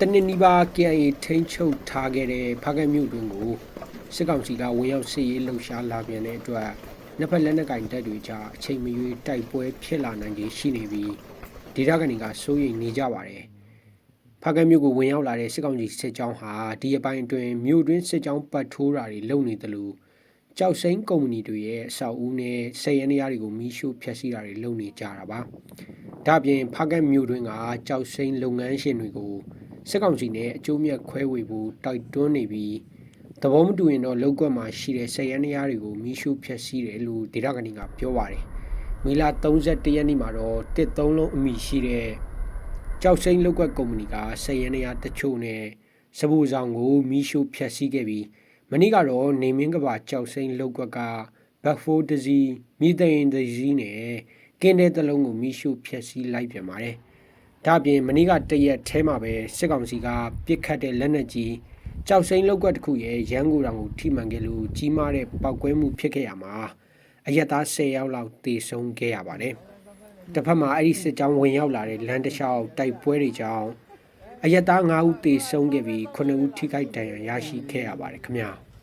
တနင်္နီးပါး KIA ထိန်းချုပ်ထားခဲ့တဲ့ဖားကတ်မြို့တွင်ကိုစစ်ကောင်စီကဝင်ရောက်စစ်ရေးလှုပ်ရှားလာပြန်တဲ့အတွက်နှစ်ဖက်လက်နက်ကင်တပ်တွေကြားအချိန်မရွေးတိုက်ပွဲဖြစ်လာနိုင်ခြေရှိနေပြီးဒေသခံတွေကစိုးရိမ်နေကြပါတယ်။ဖားကတ်မြို့ကိုဝင်ရောက်လာတဲ့စစ်ကောင်စီစစ်ကြောင်းဟာဒီအပိုင်းအတွင်းမြို့တွင်းစစ်ကြောင်းပတ်ထိုးတာတွေလုပ်နေတယ်လို့ကြောက်စိမ်းကုမ္ပဏီတွေရဲ့အဆောက်အဦနဲ့ဆယ်ရန်နေရာတွေကိုမီးရှို့ဖျက်ဆီးတာတွေလုပ်နေကြတာပါ။ဒါ့အပြင်ဖားကတ်မြို့တွင်းကကြောက်စိမ်းလုပ်ငန်းရှင်တွေကို စစ်ကောင်စီနဲ့အကျိုးမြတ်ခွဲဝေဖို့တိုက်တွန်းနေပြီးသဘောမတူရင်တော့လောက်ကွက်မှာရှိတဲ့ဆယ်ရန်နေရာတွေကိုမီးရှို့ဖျက်ဆီးတယ်လို့ဒေတာကန်ကပြောပါတယ်။မေလ31ရက်နေ့မှာတော့တစ်သုံးလုံးအမိရှိတဲ့ကြောက်စိမ်းလောက်ကွက်ကုမ္ပဏီကဆယ်ရန်နေရာတချို့နဲ့စပူဆောင်ကိုမီးရှို့ဖျက်ဆီးခဲ့ပြီးမနေ့ကတော့နေမင်းကပါကြောက်စိမ်းလောက်ကွက်ကဘက်ဖိုးတစီမိသိန်တစီနဲ့ကင်းတဲ့တလုံးကိုမီးရှို့ဖျက်ဆီးလိုက်ပြန်ပါတယ်။ ဒါ့အပြင်မနေ့ကတရက်ထဲမှာပဲစစ်ကောင်စီကပြစ်ခတ်တဲ့လက်နက်ကြီးကြောက်စိမ်းလောက်ကွက်တစ်ခုရဲ့ရန်ကိုတောင်ကိုထိမှန်ခဲ့လို့ကြီးမားတဲ့ပောက်ကွဲမှုဖြစ်ခဲ့ရမှာအရက်သား10ယောက်လောက်တေဆုံးခဲ့ရပါတယ်။တစ်ဖက်မှာအဲ့ဒီစစ်ကြောင်းဝင်ရောက်လာတဲ့လမ်းတစ်လျှောက်တိုက်ပွဲတွေကြောင့်အရက်သား9ဦးတေဆုံးခဲ့ပြီး9ဦးထိခိုက်ဒဏ်ရာရရှိခဲ့ရပါတယ်ခင်ဗျာ။